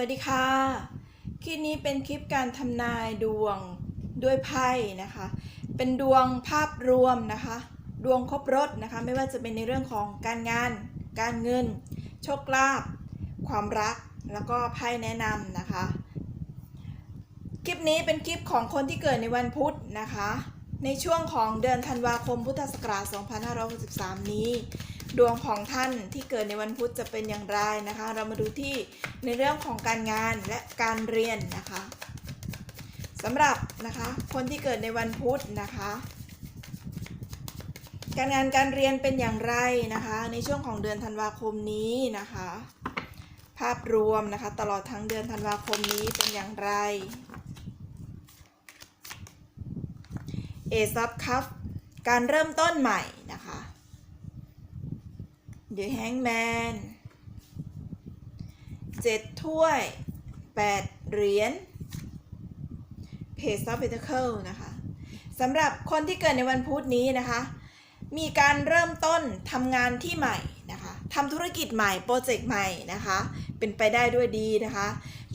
วัสดีค่ะ คลิปนี้เป็นคลิปการทำนายดวงด้วยไพ่นะคะ เป็นดวงภาพรวมนะคะ ดวงครบรถนะคะ ไม่ว่าจะเป็นในเรื่องของการงาน การเงิน โชคลาภ ความรัก แล้วก็ไพ่แนะนำนะคะ คลิปนี้เป็นคลิปของคนที่เกิดในวันพุธนะคะ ในช่วงของเดือนธันวาคมพุทธศักราช 2563 นี้ ดวงของท่านที่เกิดในวันพุธจะเป็นอย่างไรนะคะ เรามาดูที่ในเรื่องของการงานและการเรียนนะคะสำหรับนะคะคนที่เกิดในวันพุธนะคะ การงานการเรียนเป็นอย่างไรนะคะ ในช่วงของเดือนธันวาคมนี้นะคะ ภาพรวมนะคะตลอดทั้งเดือนธันวาคมนี้เป็นอย่างไรเอซับคัฟการเริ่มต้นใหม่นะคะ The Hangman เจ็ดถ้วยแปดเหรียญ Page of Pentacle นะคะสำหรับคนที่เกิดในวันพุธนี้นะคะ มีการเริ่มต้นทำงานที่ใหม่นะคะทำธุรกิจใหม่โปรเจกต์ใหม่นะคะ เป็นไปได้ด้วยดีนะคะ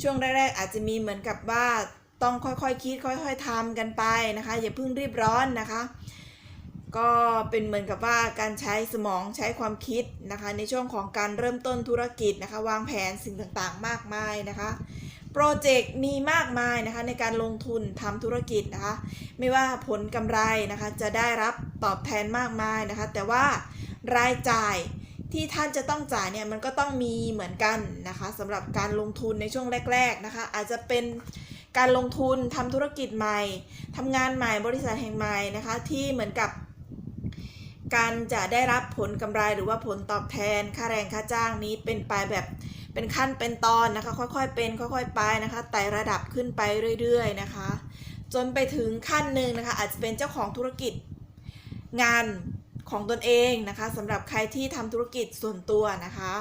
ช่วงแรกๆอาจจะมีเหมือนกับว่าต้องค่อยๆคิดค่อยๆทำกันไปนะคะ อย่าเพิ่งรีบร้อนนะคะ ก็เป็นเหมือนกับว่าการใช้สมองใช้ความคิดนะคะ ในช่วงของการเริ่มต้นธุรกิจนะคะ วางแผนสิ่งต่างๆ มากมายนะคะโปรเจกต์มีมากมายนะคะในการลงทุนทำธุรกิจนะคะ ไม่ว่าผลกำไรนะคะจะได้รับตอบแทนมากมายนะคะ แต่ว่ารายจ่ายที่ท่านจะต้องจ่ายเนี่ยมันก็ต้องมีเหมือนกันนะคะสำหรับการลงทุนในช่วงแรก ๆนะคะ อาจจะเป็นการลงทุนทำธุรกิจใหม่ทำงานใหม่บริษัทแห่งใหม่นะคะ ที่เหมือนกับ การจะได้รับผลกำไรหรือว่าผลตอบแทน ค่าแรงค่าจ้างนี้เป็นไปแบบเป็นขั้นเป็นตอนนะคะ ค่อยๆเป็น ค่อยๆไปนะคะไต่ระดับขึ้นไปเรื่อย ๆ นะคะ จนไปถึงขั้นหนึ่งนะคะ อาจจะเป็นเจ้าของธุรกิจงานของตนเองนะคะสำหรับใครที่ทำธุรกิจส่วนตัวนะคะ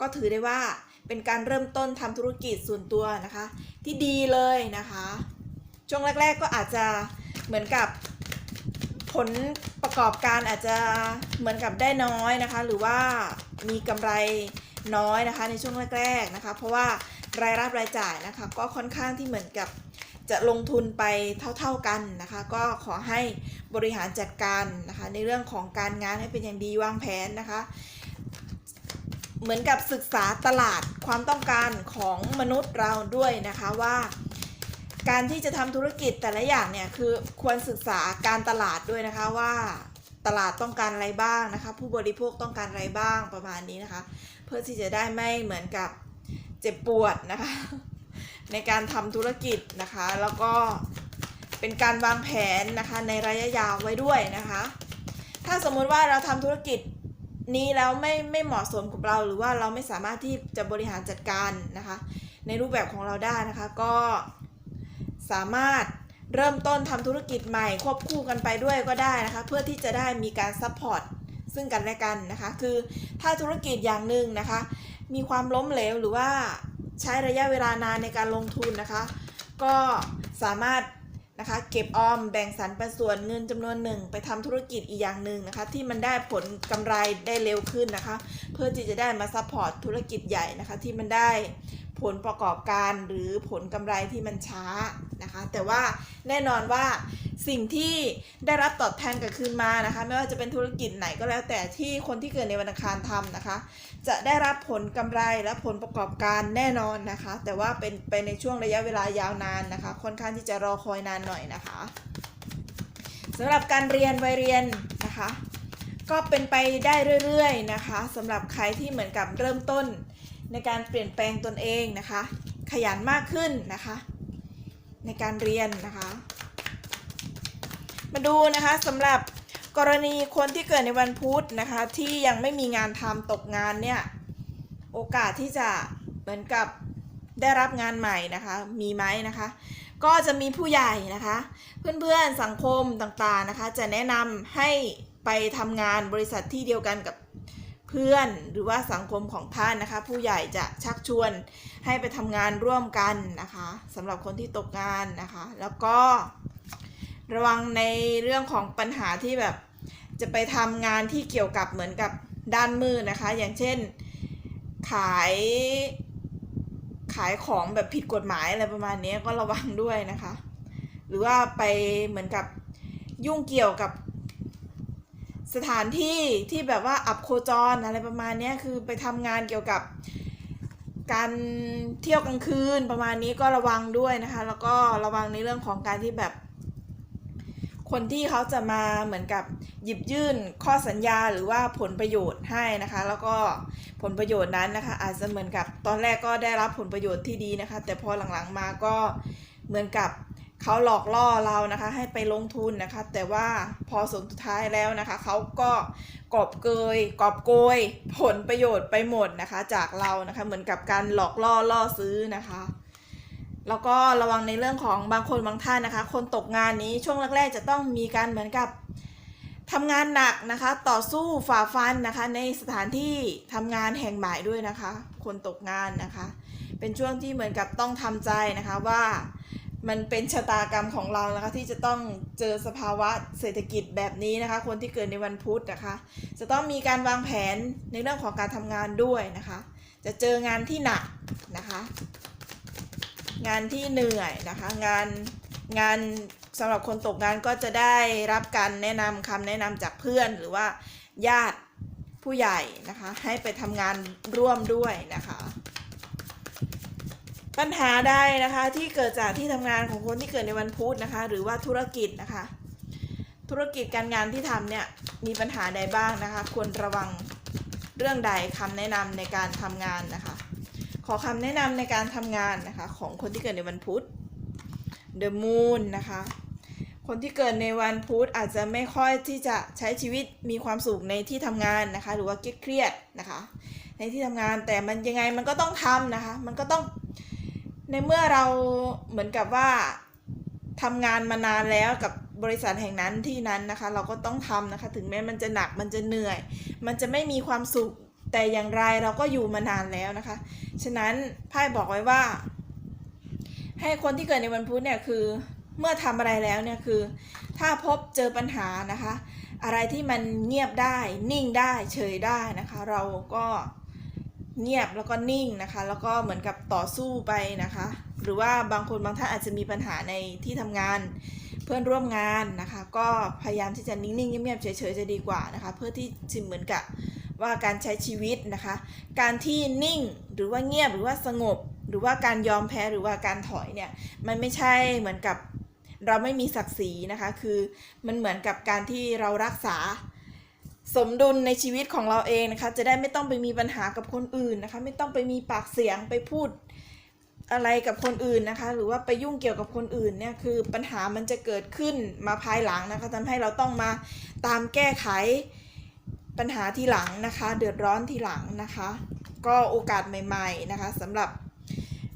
ก็ถือได้ว่าเป็นการเริ่มต้นทำธุรกิจส่วนตัวนะคะ ที่ดีเลยนะคะ ช่วงแรก ๆก็อาจจะเหมือนกับ ผลประกอบการอาจจะเหมือนกับได้น้อยนะคะ หรือว่ามีกำไรน้อยนะคะในช่วงแรกๆนะคะ เพราะว่ารายรับรายจ่ายนะคะ ก็ค่อนข้างที่เหมือนกับจะลงทุนไปเท่าๆกันนะคะ ก็ขอให้บริหารจัดการนะคะ ในเรื่องของการงานให้เป็นอย่างดีวางแผนนะคะ เหมือนกับศึกษาตลาดความต้องการของมนุษย์เราด้วยนะคะว่า การที่จะทำธุรกิจแต่ละอย่างเนี่ยคือควรศึกษาการตลาดด้วยนะคะว่าตลาดต้องการอะไรบ้างนะคะ ผู้บริโภคต้องการอะไรบ้างประมาณนี้นะคะ เพื่อที่จะได้ไม่เหมือนกับเจ็บปวดนะคะ ในการทำธุรกิจนะคะ แล้วก็เป็นการวางแผนนะคะในระยะยาวไว้ด้วยนะคะ ถ้าสมมุติว่าเราทำธุรกิจนี้แล้วไม่ไม่เหมาะสมกับเรา หรือว่าเราไม่สามารถที่จะบริหารจัดการนะคะ ในรูปแบบของเราได้นะคะ ก็ สามารถเริ่มต้นทำธุรกิจใหม่ควบคู่กันไปด้วยก็ได้นะคะ เพื่อที่จะได้มีการซัพพอร์ตซึ่งกันและกันนะคะ คือถ้าธุรกิจอย่างหนึ่งนะคะ มีความล้มเหลวหรือว่าใช้ระยะเวลานานในการลงทุนนะคะ ก็สามารถนะคะเก็บออมแบ่งสรรปันส่วนเงินจำนวนหนึ่ง ไปทำธุรกิจอีกอย่างหนึ่งนะคะ ที่มันได้ผลกำไรได้เร็วขึ้นนะคะ เพื่อที่จะได้มาซัพพอร์ตธุรกิจใหญ่นะคะ ที่มันได้ ผลประกอบการหรือผลกำไรที่มันช้านะคะ แต่ว่าแน่นอนว่าสิ่งที่ได้รับตอบแทนกลับคืนมานะคะ ไม่ว่าจะเป็นธุรกิจไหนก็แล้วแต่ที่คนที่เกิดในวันอังคารทำนะคะ จะได้รับผลกำไรและผลประกอบการแน่นอนนะคะ แต่ว่าเป็นไปในช่วงระยะเวลายาวนานนะคะ ค่อนข้างที่จะรอคอยนานหน่อยนะคะสำหรับการเรียนวัยเรียนนะคะ ก็เป็นไปได้เรื่อยๆนะคะสำหรับใครที่เหมือนกับเริ่มต้น ในการเปลี่ยนแปลงตนเองนะคะ ขยันมากขึ้นนะคะ ในการเรียนนะคะ มาดูนะคะสำหรับกรณีคนที่เกิดในวันพุธนะคะ ที่ยังไม่มีงานทำตกงานเนี่ยโอกาสที่จะเหมือนกับได้รับงานใหม่นะคะ มีไหมนะคะ ก็จะมีผู้ใหญ่นะคะ เพื่อนๆสังคมต่างๆนะคะ จะแนะนำให้ไปทำงานบริษัทที่เดียวกันกับ เพื่อนหรือว่าสังคมของท่านนะคะ ผู้ใหญ่จะชักชวนให้ไปทำงานร่วมกันนะคะสำหรับคนที่ตกงานนะคะ แล้วก็ระวังในเรื่องของปัญหาที่แบบจะไปทำงานที่เกี่ยวกับเหมือนกับด้านมืดนะคะ อย่างเช่นขายขายของแบบผิดกฎหมายอะไรประมาณนี้ก็ระวังด้วยนะคะ หรือว่าไปเหมือนกับยุ่งเกี่ยวกับ สถานที่ที่แบบว่าอับโคจรอะไรประมาณนี้คือไปทำงานเกี่ยวกับการเที่ยวกลางคืนประมาณนี้ก็ระวังด้วยนะคะ แล้วก็ระวังในเรื่องของการที่แบบ คนที่เขาจะมาเหมือนกับหยิบยื่นข้อสัญญาหรือว่าผลประโยชน์ให้นะคะ แล้วก็ผลประโยชน์นั้นนะคะ อาจจะเหมือนกับตอนแรกก็ได้รับผลประโยชน์ที่ดีนะคะ แต่พอหลังๆมาก็เหมือนกับ เขาหลอกล่อเรานะคะให้ไปลงทุนนะคะ แต่ว่าพอสุดท้ายแล้วนะคะ เขาก็กอบเกยกอบโกยผลประโยชน์ไปหมดนะคะ จากเรานะคะเหมือนกับการหลอกล่อล่อซื้อนะคะแล้วก็ระวังในเรื่องของบางคนบางท่านนะคะ คนตกงานนี้ช่วงแรกๆจะต้องมีการเหมือนกับทำงานหนักนะคะ ต่อสู้ฝ่าฟันนะคะ ในสถานที่ทำงานแห่งใหม่ด้วยนะคะ คนตกงานนะคะ เป็นช่วงที่เหมือนกับต้องทำใจนะคะว่า มันเป็นชะตากรรมของเรานะคะ ที่จะต้องเจอสภาวะเศรษฐกิจแบบนี้นะคะ คนที่เกิดในวันพุธนะคะ จะต้องมีการวางแผนในเรื่องของการทำงานด้วยนะคะ จะเจองานที่หนักนะคะ งานที่เหนื่อยนะคะ งานงานสำหรับคนตกงานก็จะได้รับการแนะนำคำแนะนำจากเพื่อนหรือว่าญาติผู้ใหญ่นะคะ ให้ไปทำงานร่วมด้วยนะคะ ปัญหาใดนะคะที่เกิดจากที่ทำงานของคนที่เกิดในวันพุธนะคะ หรือว่าธุรกิจนะคะ ธุรกิจการงานที่ทำเนี่ยมีปัญหาใดบ้างนะคะ ควรระวังเรื่องใดคำแนะนำในการทำงานนะคะ ขอคำแนะนำในการทำงานนะคะ ของคนที่เกิดในวันพุธ The Moon นะคะ คนที่เกิดในวันพุธอาจจะไม่ค่อยที่จะใช้ชีวิตมีความสุขในที่ทำงานนะคะ หรือว่าเครียดๆนะคะ ในที่ทำงานแต่มันยังไงมันก็ต้องทำนะคะ มันก็ต้อง ในเมื่อเราเหมือนกับว่าทำงานมานานแล้วกับบริษัทแห่งนั้นที่นั้นนะคะ เราก็ต้องทำนะคะ ถึงแม้มันจะหนักมันจะเหนื่อย มันจะไม่มีความสุขแต่อย่างไรเราก็อยู่มานานแล้วนะคะ ฉะนั้นไพ่บอกไว้ว่า ให้คนที่เกิดในวันพุธเนี่ยคือเมื่อทำอะไรแล้วเนี่ยคือ ถ้าพบเจอปัญหานะคะ อะไรที่มันเงียบได้นิ่งได้เฉยได้นะคะ เราก็ เงียบแล้วก็นิ่งนะคะ แล้วก็เหมือนกับต่อสู้ไปนะคะ หรือว่าบางคนบางท่านอาจจะมีปัญหาในที่ทำงานเพื่อนร่วมงานนะคะ ก็พยายามที่จะนิ่งๆเงียบๆเฉยๆจะดีกว่านะคะ เพื่อที่จะเหมือนกับว่าการใช้ชีวิตนะคะ การที่นิ่งหรือว่าเงียบหรือว่าสงบ หรือว่าการยอมแพ้หรือว่าการถอยเนี่ยมันไม่ใช่เหมือนกับเราไม่มีศักดิ์ศรีนะคะ คือมันเหมือนกับการที่เรารักษา สมดุลในชีวิตของเราเองนะคะ จะได้ไม่ต้องไปมีปัญหากับคนอื่นนะคะ ไม่ต้องไปมีปากเสียงไปพูดอะไรกับคนอื่นนะคะ หรือว่าไปยุ่งเกี่ยวกับคนอื่นเนี่ยคือปัญหามันจะเกิดขึ้นมาภายหลังนะคะทำให้เราต้องมาตามแก้ไขปัญหาทีหลังนะคะ เดือดร้อนทีหลังนะคะ ก็โอกาสใหม่ ๆนะคะสำหรับ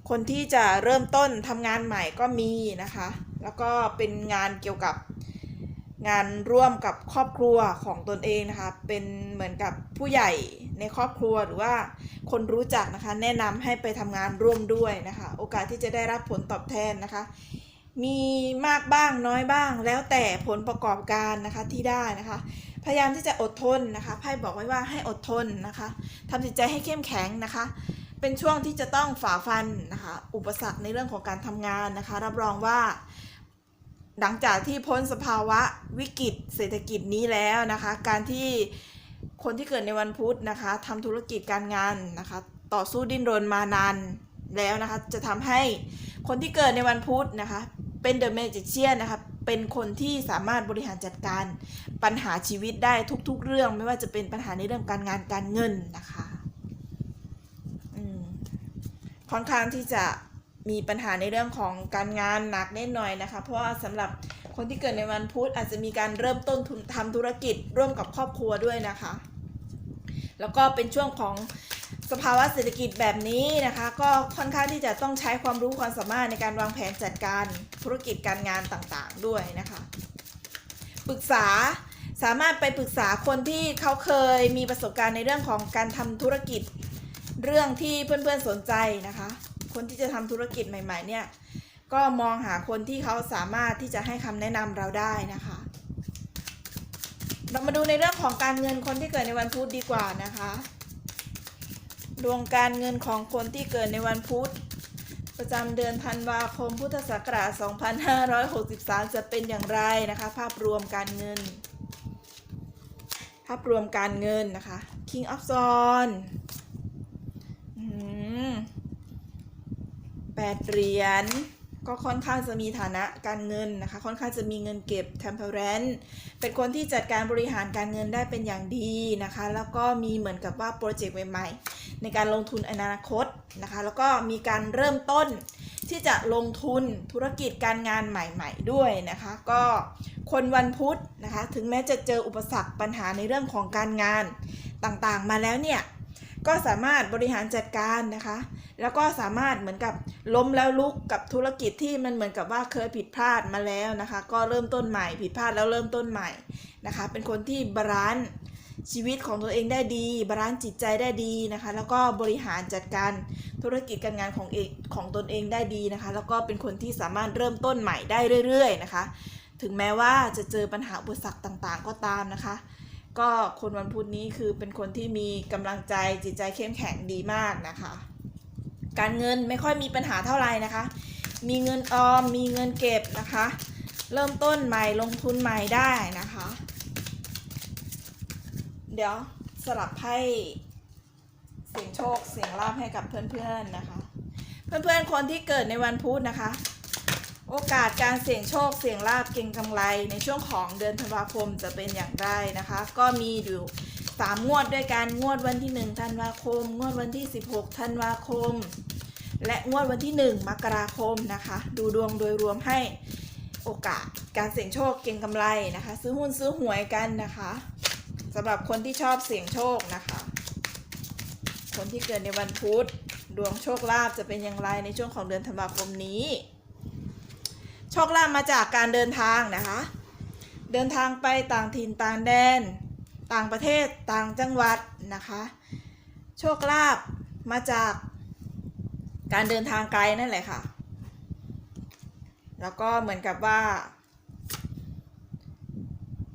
คนที่จะเริ่มต้นทำงานใหม่ก็มีนะคะ แล้วก็เป็นงานเกี่ยวกับ งานร่วมกับครอบครัวของตนเองนะคะ เป็นเหมือนกับผู้ใหญ่ในครอบครัวหรือว่าคนรู้จักนะคะ แนะนำให้ไปทำงานร่วมด้วยนะคะ โอกาสที่จะได้รับผลตอบแทนนะคะ มีมากบ้างน้อยบ้าง แล้วแต่ผลประกอบการนะคะที่ได้นะคะ พยายามที่จะอดทนนะคะไพ่บอกไว้ว่าให้อดทนนะคะทำจิตใจให้เข้มแข็งนะคะเป็นช่วงที่จะต้องฝ่าฟันนะคะ อุปสรรคในเรื่องของการทำงานนะคะ รับรองว่า หลังจากที่พ้นสภาวะวิกฤตเศรษฐกิจนี้แล้วนะคะ การที่คนที่เกิดในวันพุธนะคะทำธุรกิจการงานนะคะ ต่อสู้ดิ้นรนมานานแล้วนะคะ จะทำให้คนที่เกิดในวันพุธนะคะ เป็นเดอะเมจิเชียนนะคะเป็นคนที่สามารถบริหารจัดการปัญหาชีวิตได้ทุกๆ เรื่อง ไม่ว่าจะเป็นปัญหาในเรื่องการงานการเงินนะคะค่อนข้างที่จะ มีปัญหาในเรื่องของการงานหนักแน่นหน่อยนะคะ เพราะว่าสำหรับคนที่เกิดในวันพุธอาจจะมีการเริ่มต้นทุนทำธุรกิจร่วมกับครอบครัวด้วยนะคะ แล้วก็เป็นช่วงของสภาวะเศรษฐกิจแบบนี้นะคะ ก็ค่อนข้างที่จะต้องใช้ความรู้ความสามารถในการวางแผนจัดการธุรกิจการงานต่างๆด้วยนะคะ ปรึกษาสามารถไปปรึกษาคนที่เขาเคยมีประสบการณ์ในเรื่องของการทำธุรกิจ เรื่องที่เพื่อนๆสนใจนะคะ คนที่จะทำธุรกิจใหม่ ๆ เนี่ย ก็มองหาคนที่เขาสามารถที่จะให้คำแนะนำเราได้นะคะ เรามาดูในเรื่องของการเงินคนที่เกิดในวันพุธดีกว่านะคะ ดวงการเงินของคนที่เกิดในวันพุธประจำเดือนธันวาคมพุทธศักราช 2563 จะเป็นอย่างไรนะคะ ภาพรวมการเงิน ภาพรวมการเงินนะคะ King of s w o r d อืม แปดเหรียญก็ค่อนข้างจะมีฐานะการเงินนะคะ ค่อนข้างจะมีเงินเก็บ temperance เป็นคนที่จัดการบริหารการเงินได้เป็นอย่างดีนะคะ แล้วก็มีเหมือนกับว่าโปรเจกต์ใหม่ๆ ในการลงทุนอนาคตนะคะ แล้วก็มีการเริ่มต้นที่จะลงทุนธุรกิจการงานใหม่ๆด้วยนะคะ ก็คนวันพุธนะคะ ถึงแม้จะเจออุปสรรคปัญหาในเรื่องของการงานต่างๆ มาแล้วเนี่ย ก็สามารถบริหารจัดการนะคะ แล้วก็สามารถเหมือนกับล้มแล้วลุกกับธุรกิจที่มันเหมือนกับว่าเคยผิดพลาดมาแล้วนะคะ ก็เริ่มต้นใหม่ผิดพลาดแล้วเริ่มต้นใหม่นะคะ เป็นคนที่บาลานซ์ชีวิตของตัวเองได้ดี บาลานซ์จิตใจได้ดีนะคะ แล้วก็บริหารจัดการธุรกิจการงานของเองของตนเองได้ดีนะคะ แล้วก็เป็นคนที่สามารถเริ่มต้นใหม่ได้เรื่อย ๆ นะคะ ถึงแม้ว่าจะเจอปัญหาอุปสรรคต่างๆ ก็ตามนะคะ ก็คนวันพุธนี้คือเป็นคนที่มีกำลังใจจิตใจเข้มแข็งดีมากนะคะ การเงินไม่ค่อยมีปัญหาเท่าไหร่นะคะ มีเงินออมมีเงินเก็บนะคะ เริ่มต้นใหม่ลงทุนใหม่ได้นะคะ เดี๋ยวสลับให้เสียงโชคเสียงลาบให้กับเพื่อนๆนะคะ เพื่อนๆคนที่เกิดในวันพุธนะคะ โอกาสการเสี่ยงโชคเสี่ยงลาบเก่งกำไรในช่วงของเดือนธันวาคมจะเป็นอย่างไรนะคะ ก็มีอยู่สามงวดด้วยกันงวดวันที่1ธันวาคม งวดวันที่ 16ธันวาคม และงวดวันที่ 1 มกราคมนะคะ ดูดวงโดยรวมให้โอกาสการเสี่ยงโชคเก่งกำไรนะคะ ซื้อหุ้นซื้อหวยกันนะคะสำหรับคนที่ชอบเสี่ยงโชคนะคะ คนที่เกิดในวันพุธดวงโชคลาภจะเป็นอย่างไรในช่วงของเดือนธันวาคมนี้ โชคลาภมาจากการเดินทางนะคะ เดินทางไปต่างถิ่นต่างแดน ต่างประเทศต่างจังหวัดนะคะ โชคลาภมาจากการเดินทางไกลนั่นแหละค่ะ แล้วก็เหมือนกับว่า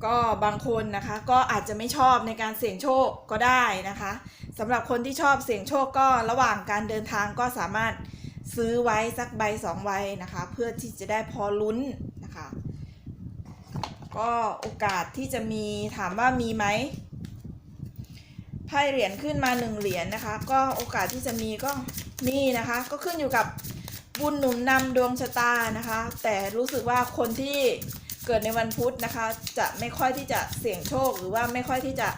ก็บางคนนะคะก็อาจจะไม่ชอบในการเสี่ยงโชคก็ได้นะคะสำหรับคนที่ชอบเสี่ยงโชคก็ระหว่างการเดินทางก็สามารถ ซื้อไว้สักใบสองใบนะคะ เพื่อที่จะได้พอลุ้นนะคะ ก็โอกาสที่จะมีถามว่ามีไหมไพ่เหรียญขึ้นมาหนึ่งเหรียญนะคะ ก็โอกาสที่จะมีก็มีนะคะ ก็ขึ้นอยู่กับบุญหนุนนำดวงชะตานะคะ แต่รู้สึกว่าคนที่เกิดในวันพุธนะคะ จะไม่ค่อยที่จะเสี่ยงโชค หรือว่าไม่ค่อยที่จะ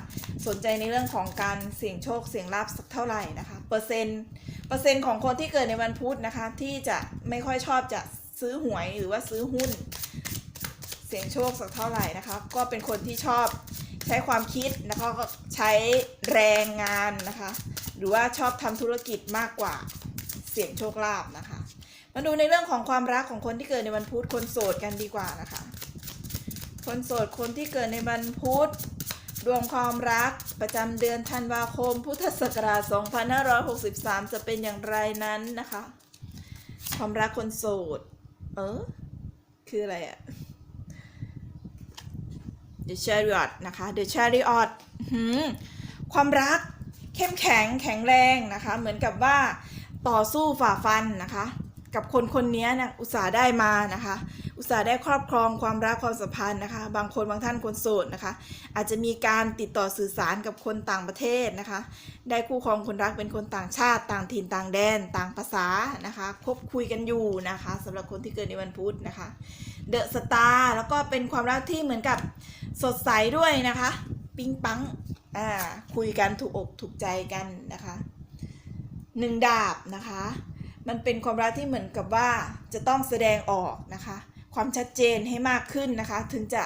สนใจในเรื่องของการเสี่ยงโชคเสี่ยงลาบสักเท่าไหร่นะคะ เปอร์เซ็นต์ เปอร์เซ็นต์ของคนที่เกิดในวันพุธนะคะ ที่จะไม่ค่อยชอบจะซื้อหวยหรือว่าซื้อหุ้น เสี่ยงโชคสักเท่าไหร่นะคะ ก็เป็นคนที่ชอบใช้ความคิดนะคะก็ใช้แรงงานนะคะ หรือว่าชอบทำธุรกิจมากกว่าเสี่ยงโชคลาภนะคะ มาดูในเรื่องของความรักของคนที่เกิดในวันพุธคนโสดกันดีกว่านะคะ คนโสดคนที่เกิดในวันพุธ ดวงความรักประจำเดือนธันวาคม พุทธศักราช 2563 จะเป็นอย่างไรนั้นนะคะ ความรักคนโสด เออ คืออะไรอะ The Chariot นะคะ The Chariot หืมความรักเข้มแข็งแข็งแรงนะคะ เหมือนกับว่าต่อสู้ฝ่าฟันนะคะ กับคนคนนี้นะอุตส่าห์ได้มานะคะ อุตส่าห์ได้ครอบครองความรักความสัมพันธ์นะคะ บางคนบางท่านคนโสดนะคะ อาจจะมีการติดต่อสื่อสารกับคนต่างประเทศนะคะ ได้คู่ครองคนรักเป็นคนต่างชาติ ต่างถิ่นต่างแดน ต่างภาษานะคะคบคุยกันอยู่นะคะสำหรับคนที่เกิดในวันพุธนะคะเดอะสตาร์แล้วก็เป็นความรักที่เหมือนกับสดใสด้วยนะคะ ปิ๊งปังอ่าคุยกันถูกอกถูกใจกันนะคะหนึ่งดาบนะคะ มันเป็นความรักที่เหมือนกับว่าจะต้องแสดงออกนะคะ ความชัดเจนให้มากขึ้นนะคะ ถึงจะ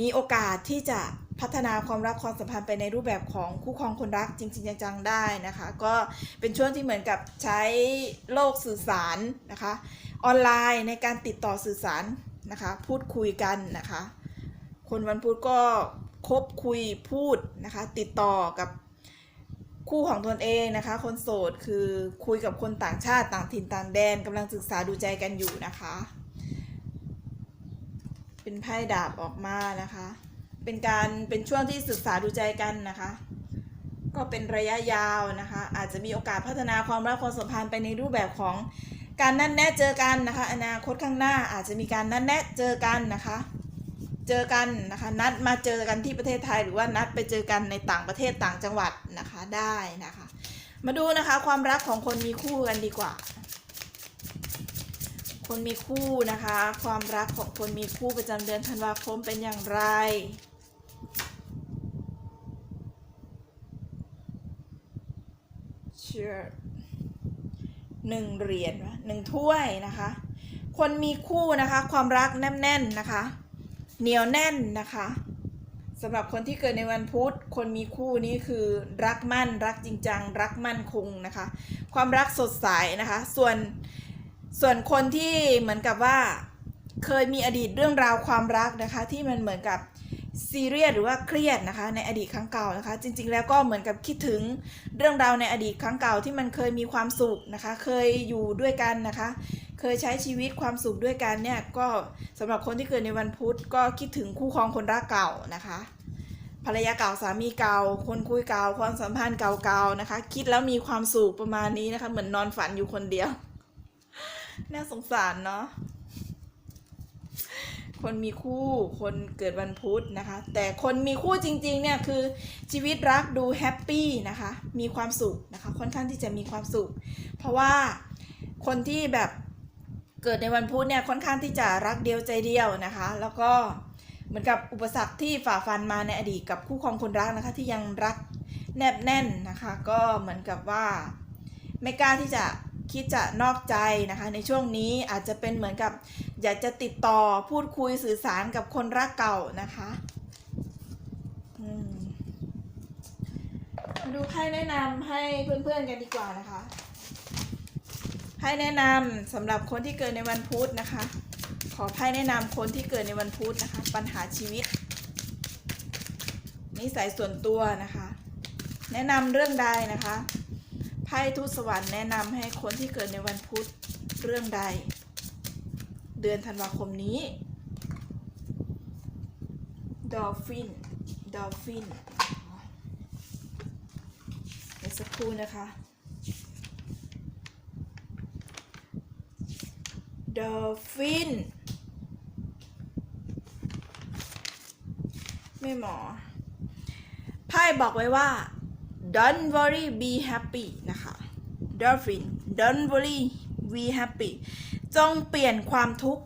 มีโอกาสที่จะพัฒนาความรักความสัมพันธ์ไปในรูปแบบของคู่ครองคนรักจริงๆจังๆได้นะคะ ก็เป็นช่วงที่เหมือนกับใช้โลกสื่อสารนะคะ ออนไลน์ในการติดต่อสื่อสารนะคะ พูดคุยกันนะคะ คนวันพุธก็คบคุยพูดนะคะ ติดต่อกับคู่ของตนเองนะคะ คนโสดคือคุยกับคนต่างชาติต่างถิ่นต่างแดนกำลังศึกษาดูใจกันอยู่นะคะ เป็นไพ่ดาบออกมานะคะ เป็นการเป็นช่วงที่ศึกษาดูใจกันนะคะ ก็เป็นระยะยาวนะคะ อาจจะมีโอกาสพัฒนาความรักความสัมพันธ์ไปในรูปแบบของการนัดแนะเจอกันนะคะ อนาคตข้างหน้าอาจจะมีการนัดแนะเจอกันนะคะ เจอกันนะคะ นัดมาเจอกันที่ประเทศไทย หรือว่านัดไปเจอกันในต่างประเทศต่างจังหวัดนะคะได้นะคะ มาดูนะคะความรักของคนมีคู่กันดีกว่า คนมีคู่นะคะ ความรักของคนมีคู่ประจำเดือนธันวาคมเป็นอย่างไร เชื่อหนึ่งเหรียญหนึ่งถ้วยนะคะ คนมีคู่นะคะ ความรักแน่นๆนะคะ เหนียวแน่นนะคะสำหรับคนที่เกิดในวันพุธ คนมีคู่นี้คือรักมั่น รักจริงจัง รักมั่นคงนะคะ ความรักสดใสนะคะ ส่วน ส่วนคนที่เหมือนกับว่าเคยมีอดีตเรื่องราวความรักนะคะที่มันเหมือนกับซีเรียสหรือว่าเครียดนะคะในอดีตครั้งเก่านะคะ จริงๆ แล้วก็เหมือนกับคิดถึงเรื่องราวในอดีตครั้งเก่าที่มันเคยมีความสุขนะคะ เคยอยู่ด้วยกันนะคะ เคยใช้ชีวิตความสุขด้วยกันเนี่ยก็สำหรับคนที่เกิดในวันพุธก็คิดถึงคู่ครองคนรักเก่านะคะภรรยาเก่าสามีเก่า คนคุยเก่าความสัมพันธ์เก่าๆนะคะ คิดแล้วมีความสุขประมาณนี้นะคะ เหมือนนอนฝันอยู่คนเดียว น่าสงสารเนาะคนมีคู่คนเกิดวันพุธนะคะ แต่คนมีคู่จริงๆเนี่ยคือชีวิตรักดูแฮปปี้นะคะ มีความสุขนะคะ ค่อนข้างที่จะมีความสุข เพราะว่าคนที่แบบเกิดในวันพุธเนี่ยค่อนข้างที่จะรักเดียวใจเดียวนะคะ แล้วก็เหมือนกับอุปสรรคที่ฝ่าฟันมาในอดีตกับคู่ครองคนรักนะคะ ที่ยังรักแนบแน่นนะคะ ก็เหมือนกับว่าไม่กล้าที่จะ คิดจะนอกใจนะคะในช่วงนี้อาจจะเป็นเหมือนกับ อยากจะติดต่อพูดคุยสื่อสารกับคนรักเก่านะคะมาดูไพ่แนะนำให้เพื่อนๆกันดีกว่านะคะไพ่แนะนำสำหรับคนที่เกิดในวันพุธนะคะ ขอไพ่แนะนำคนที่เกิดในวันพุธนะคะ ปัญหาชีวิตนิสัยส่วนตัวนะคะ แนะนำเรื่องใดนะคะ ไพ่ทูตสวรรค์แนะนำให้คนที่เกิดในวันพุธเรื่องใด เดือนธันวาคมนี้ดอลฟินดอลฟินเดี๋ยวสักครู่นะคะดอลฟินไม่หมอ ไพ่บอกไว้ว่า don't worry be happy นะคะ dolphin don't worry be happy จงเปลี่ยนความทุกข์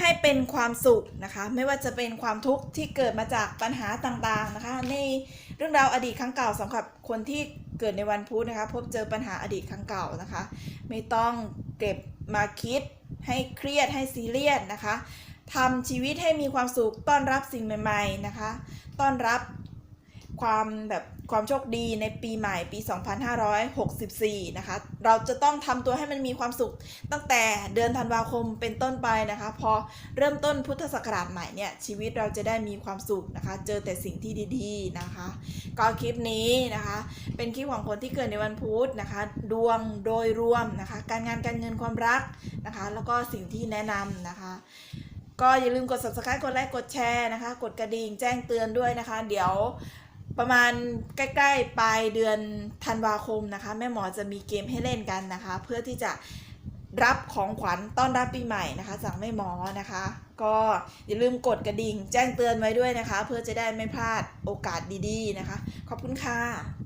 ให้เป็นความสุขนะคะ ไม่ว่าจะเป็นความทุกข์ที่เกิดมาจากปัญหาต่างๆนะคะ ในเรื่องราวอดีตครั้งเก่าสำหรับคนที่เกิดในวันพุธนะคะ พบเจอปัญหาอดีตครั้งเก่านะคะ ไม่ต้องเก็บมาคิดให้เครียดให้ซีเรียสนะคะทำชีวิตให้มีความสุขต้อนรับสิ่งใหม่ ๆนะคะ ต้อนรับความแบบ ความโชคดีในปีใหม่ปี 2564 นะคะ เราจะต้องทำตัวให้มันมีความสุขตั้งแต่เดือนธันวาคมเป็นต้นไปนะคะ พอเริ่มต้นพุทธศักราชใหม่เนี่ย ชีวิตเราจะได้มีความสุขนะคะ เจอแต่สิ่งที่ดีๆนะคะ ก็คลิปนี้นะคะ เป็นคลิปของคนที่เกิดในวันพุธนะคะ ดวงโดยรวมนะคะ การงานการเงินความรักนะคะ แล้วก็สิ่งที่แนะนำนะคะก็อย่าลืมกด subscribe กดไลค์ กดแชร์นะคะ กดกระดิ่งแจ้งเตือนด้วยนะคะ เดี๋ยว ประมาณใกล้ๆปลายเดือนธันวาคมนะคะ แม่หมอจะมีเกมให้เล่นกันนะคะ เพื่อที่จะรับของขวัญต้อนรับปีใหม่นะคะจากแม่หมอนะคะ ก็อย่าลืมกดกระดิ่งแจ้งเตือนไว้ด้วยนะคะ เพื่อจะได้ไม่พลาดโอกาสดีๆนะคะ ขอบคุณค่ะ